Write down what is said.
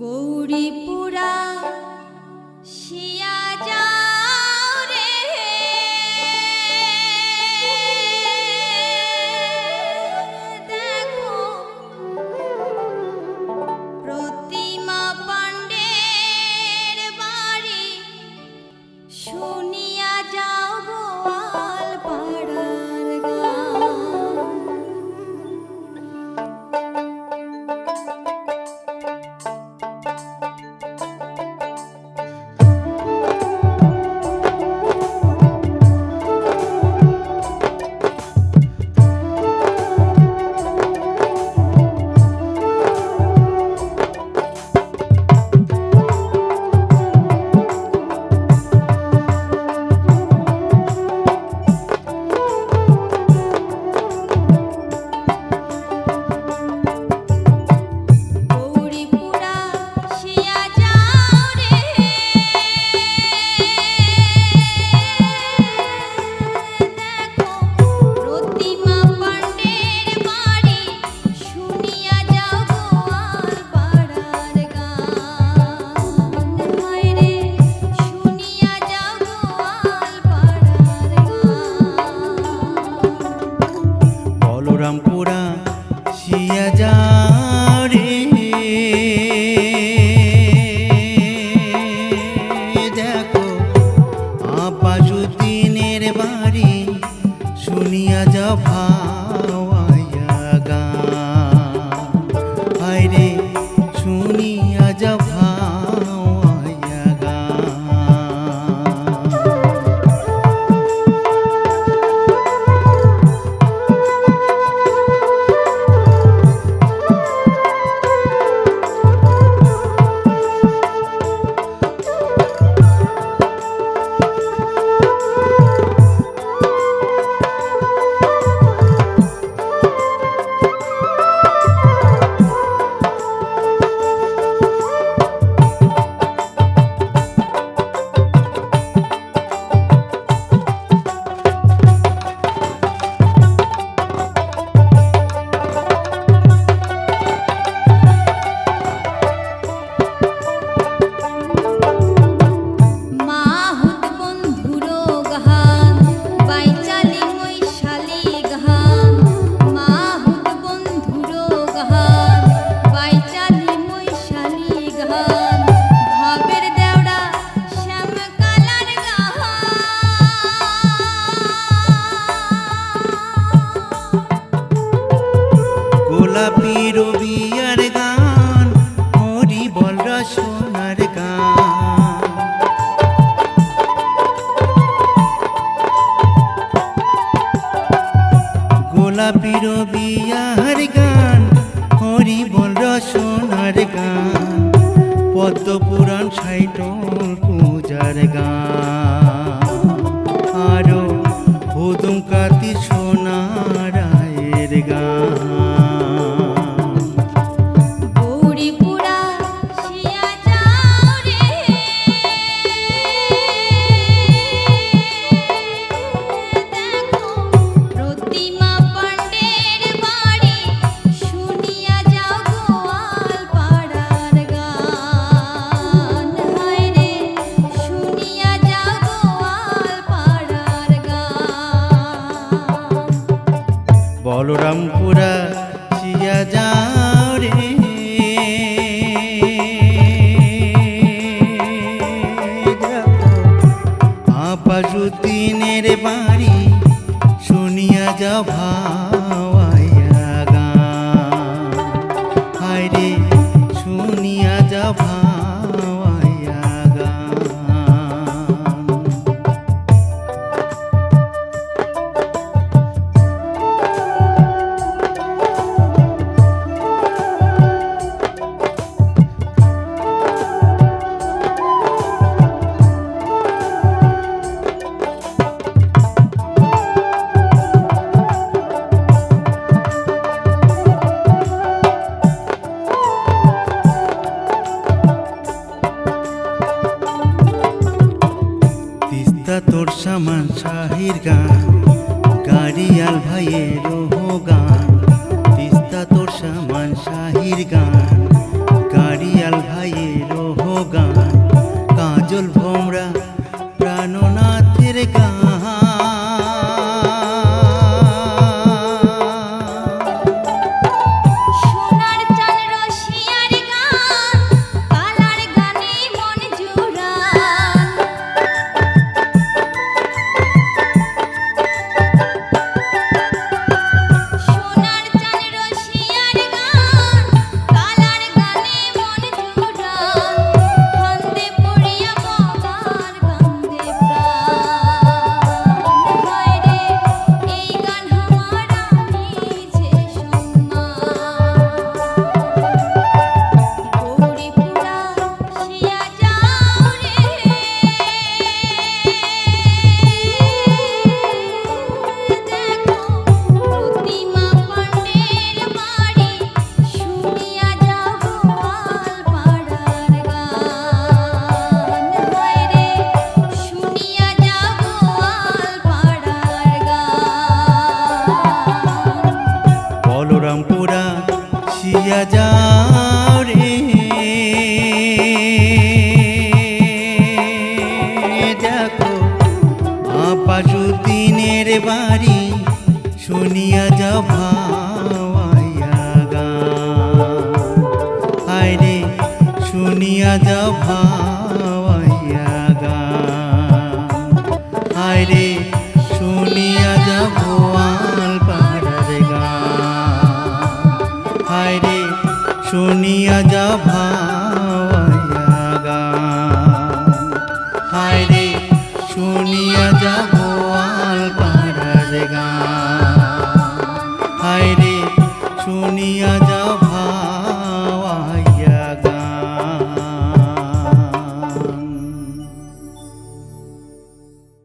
গৌরী গান বলরামপুরা শিয়া যাও রে। দেখো আপাসুদ্দিনের বাড়ি শুনিয়া যা ভাওয়াইয়া গোলাপি রবিয়ার গান হরি বল রসনার গান। পদ্ম পুরাণ সাইটল পূজার গান। বলরামপুরা শিয়া যাও রে। আপাসুদ্দিনের বাড়ি শুনিয়া যাও ভাওয়াইয়া গান। হায় রে শুনিয়া যাও ভাওয়াইয়া শাহির গান গাড়িয়াল ভাইয়ের গান তিস্তা তোর সামান শাহির গান। শুনিয়া যা ভাওয়াইয়া গান। হায় রে শুনিয়া ভাওয়াইয়া